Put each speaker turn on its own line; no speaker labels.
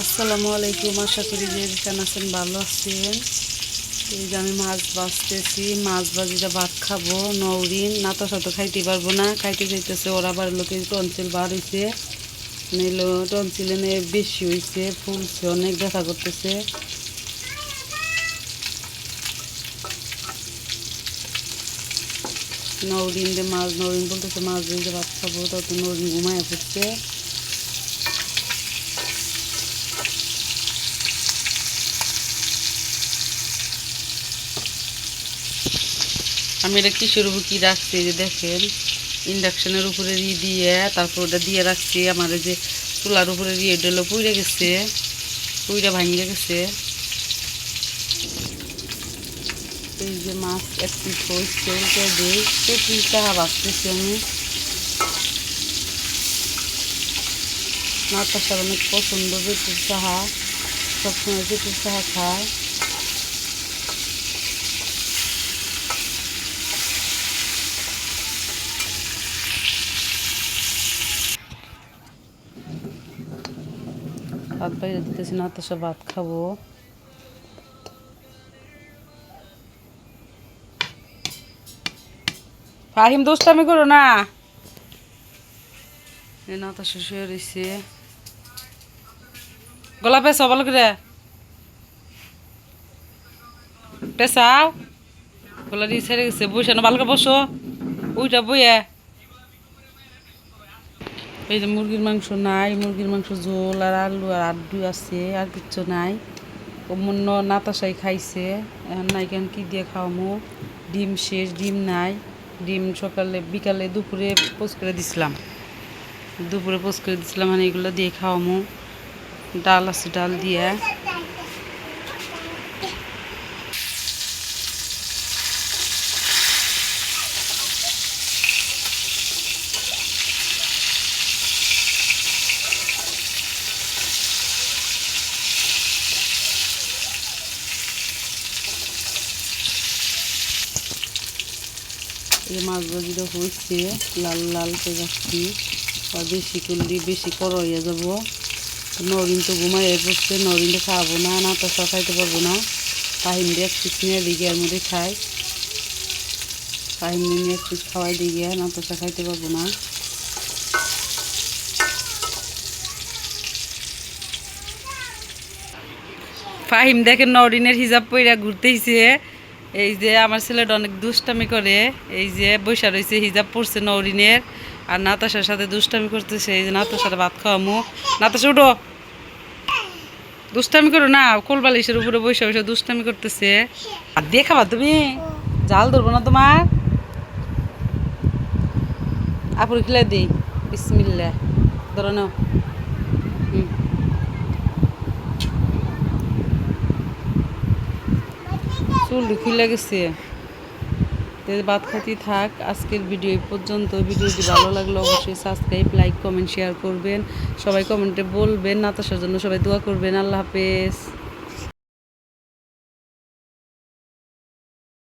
আসসালামু আলাইকুম, আশা করি যে যেখানে আছেন ভালো আছেন। এই যে আমি মাছ বাজতেছি মাছ বাজিটা ভাত খাব নৌরিন নাতা সাথে খাইতে পারব না, খাইতে চাইতেছে ওরা আবার লোকে টনসিল বার হয়েছে নিলো টনসিল এনে বেশি হয়েছে ফুলছে, অনেক ব্যথা করতেছে। নৌরিন দিয়ে মাছ নৌরিন বলতেছে মাছ দিয়ে ভাত খাব তত নৌরিন ঘুমায় পড়ছে। আমি এটা কিসের উপর কি রাখছি যে দেখেন ইন্ডাকশনের উপরে দিয়ে, তারপর ওটা দিয়ে রাখছি, আমার যে চুলার উপরে দিয়ে ডেলো পুড়ে গেছে পুইরা ভাঙিয়ে গেছে। এই যে মাছ এক পিস উল্টে দিই বাঁচতেছি আমি। মাথার সার অনেক পছন্দ পেটুর চাহা সবসময় পেটুর চাহা খায়। ভাত বাইরে দিতেছি, না তো ভাত খাব। ফাহিম দোস্তামি করো না। এ না তো শুয়ে রয়েছে গলা পেশা ভালো করে। পেশাও গলা দিয়ে ছেড়ে গেছে। বসে না, ভালো করে বসো। ওইটা বইয়া। এই যে মুরগির মাংস নাই, মুরগির মাংস ঝোল আর আলু আর আড্ডু আছে, আর কিচ্ছু নাই। অমন্য নাতাশাই খাইছে, এখন নাই কেন কী দিয়ে খাওয়ামো? ডিম শেষ, ডিম নাই। ডিম সকালে, বিকালে, দুপুরে পোস্ট করে দিছিলাম। দুপুরে পোস্ট করে দিছিলাম মানে এগুলো দিয়ে খাওয়ামো। ডাল আছে, ডাল দিয়ে। এই মাছ ভাজিটা হয়েছে, লাল লাল রাখছি আর বেশি করলে বেশি করো হয়ে যাব। নরিন তো ঘুমাই পড়ছে নরিনটা খাওয়াবো না না তো সব খাইতে পারব না। কাহিন দিয়ে এক পিস নিয়ে দিকে এর মধ্যে খাই। কাহিন নিয়ে এক পিস খাওয়াই দিকে না তো সব খাইতে পারব না। ফাহিম দেখেন নরিনের হিজাব পইরা ঘুরতেইছে। এই যে আমার ছেলেটা অনেক দুষ্টামি করে, এই যে বৈশা রয়েছে হিজাব পড়ছে নরিনের, আর নাতাশার সাথে দুষ্টামি করতেছে, এই যে নাতাশার ভাত খাওয়ামু। নাতাশা, উঠো। দুষ্টামি করো না, কোল বালিশের উপরে বসে বসে দুষ্টামি করতেছে। আর দিয়ে খাবা তুমি? জাল ধরবো না তোমার? আপুর খিলা দিই। বিসমিল্লা ধরো নাও। হুম। চুল খুলে গেছে তো বাদ খাতি থাক, আজকের ভিডিও পর্যন্ত। ভিডিওটি ভালো লাগল অবশ্যই সাবস্ক্রাইব লাইক কমেন্ট শেয়ার করবেন। সবাই কমেন্টে বলবেন। নাতাসার জন্য সবাই দোয়া করবেন। আল্লাহ হাফেজ।